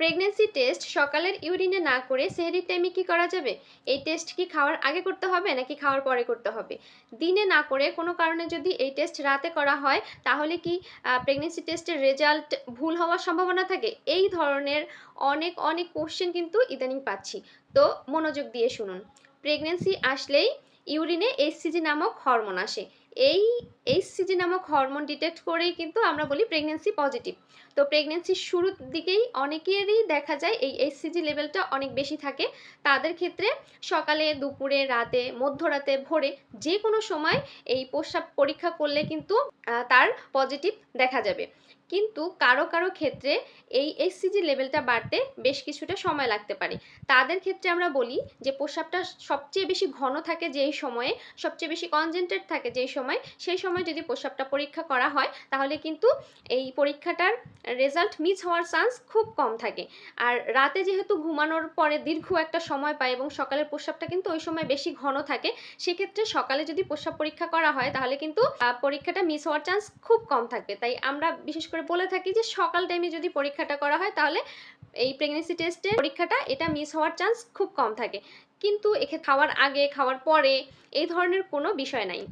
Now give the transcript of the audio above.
Pregnancy test সকালের ইউরিনে না করে সেহরির টাইমে কি করা যাবে? এই টেস্ট কি খাওয়ার আগে করতে হবে নাকি খাওয়ার পরে করতে হবে? দিনে না করে কোনো কারণে যদি এই টেস্ট রাতে করা হয়, তাহলে কি প্রেগনেন্সি টেস্টের রেজাল্ট ভুল হওয়ার সম্ভাবনা থাকে? এই ধরনের অনেক অনেক কোশ্চেন কিন্তু ইদানিং পাচ্ছি। তো মনোযোগ দিয়ে শুনুন। প্রেগনেন্সি আসলেই ইউরিনে এইচসিজি নামক হরমোন আসে। এই এইচসিজি নামক হরমোন ডিটেক্ট করেই কিন্তু আমরা বলি প্রেগনেন্সি পজিটিভ তো প্রেগনেন্সির শুরুর দিকেই অনেকেরই দেখা যায় এই এইচসিজি লেভেলটা অনেক বেশি থাকে। তাদের ক্ষেত্রে সকালে, দুপুরে, রাতে, মধ্যরাতে, ভোরে যে কোনো সময় এই প্রস্রাব পরীক্ষা করলে কিন্তু তার পজিটিভ দেখা যাবে। কিন্তু কারও কারও ক্ষেত্রে এই এইচসিজি লেভেলটা বাড়তে বেশ কিছুটা সময় লাগতে পারে। তাদের ক্ষেত্রে আমরা বলি যে প্রস্রাবটা সবচেয়ে বেশি ঘন থাকে যেই সময়ে, সবচেয়ে বেশি কনজেন্টেড থাকে যেই সময় সেই সময় যদি প্রস্রাবটা পরীক্ষা করা হয়, তাহলে কিন্তু এই পরীক্ষাটার রেজাল্ট মিস হওয়ার চান্স খুব কম থাকে। আর রাতে যেহেতু ঘুমানোর পরে দীর্ঘ একটা সময় পায় এবং সকালের প্রস্রাবটা কিন্তু ওই সময় বেশি ঘন থাকে, সেক্ষেত্রে সকালে যদি প্রস্রাব পরীক্ষা করা হয়, তাহলে কিন্তু পরীক্ষাটা মিস হওয়ার চান্স খুব কম থাকবে তাই আমরা বিশেষ করে বলে থাকি যে, সকাল টাইমে যদি পরীক্ষাটা করা হয়, তাহলে এই প্রেগনেন্সি টেস্টে পরীক্ষাটা এটা মিস হওয়ার চান্স খুব কম থাকে। কিন্তু এক্ষেত্রে খাওয়ার আগে, খাওয়ার পরে এই ধরনের কোনো বিষয় নাই।